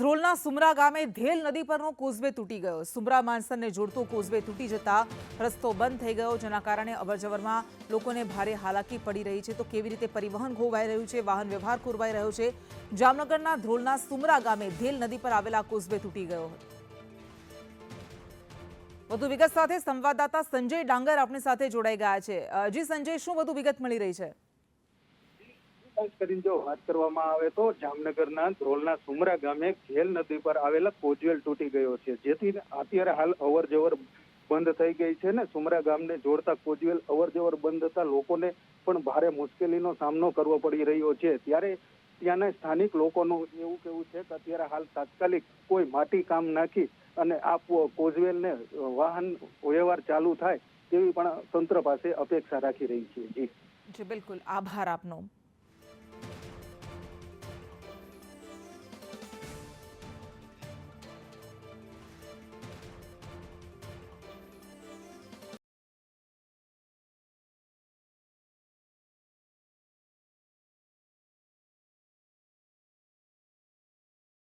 ધ્રોલના સુમરા ગામે ધેલ નદી પરનો કોઝવે તૂટી ગયો. સુમરા માનસરને જોડતો કોઝવે તૂટી જતા રસ્તો બંધ થઈ ગયો, જેના કારણે અવરજવરમાં લોકોને ભારે હાલાકી પડી રહી છે. તો કેવી રીતે પરિવહન ખોવાઈ રહ્યું છે? વાહન વ્યવહાર ખોરવાઈ રહ્યો છે. જામનગરના ધ્રોલના સુમરા ગામે ધેલ નદી પર આવેલા કોઝવે તૂટી ગયો વધુ વિગત સાથે સંવાદદાતા સંજય ડાંગર આપણી સાથે જોડાઈ ગયા છે. જી સંજય, શું વધુ વિગત મળી રહી છે? ખાસ કરીને જો વાત કરવામાં આવે તો જામનગરના ધ્રોલના સુમરા ગામે ઘેલ નદી પર આવેલા કોજવેલ તૂટી ગયો છે. જેથી અત્યારે હાલ અવર જવર બંધ થઈ ગઈ છે ને સુમરા ગામને જોડતા કોજવેલ અવર જવર બંધ થતા લોકોને પણ ભારે મુશ્કેલીનો સામનો કરવો પડી રહ્યો છે. ત્યારે ત્યાંના સ્થાનિક લોકોનું એવું કેવું છે કે અત્યારે હાલ તાત્કાલિક કોઈ માટી કામ નાખી અને આ કોઝવેલને વાહન વ્યવહાર ચાલુ થાય તેવી પણ તંત્ર પાસે અપેક્ષા રાખી રહી છે. જી. જી, બિલકુલ. આભાર આપનો.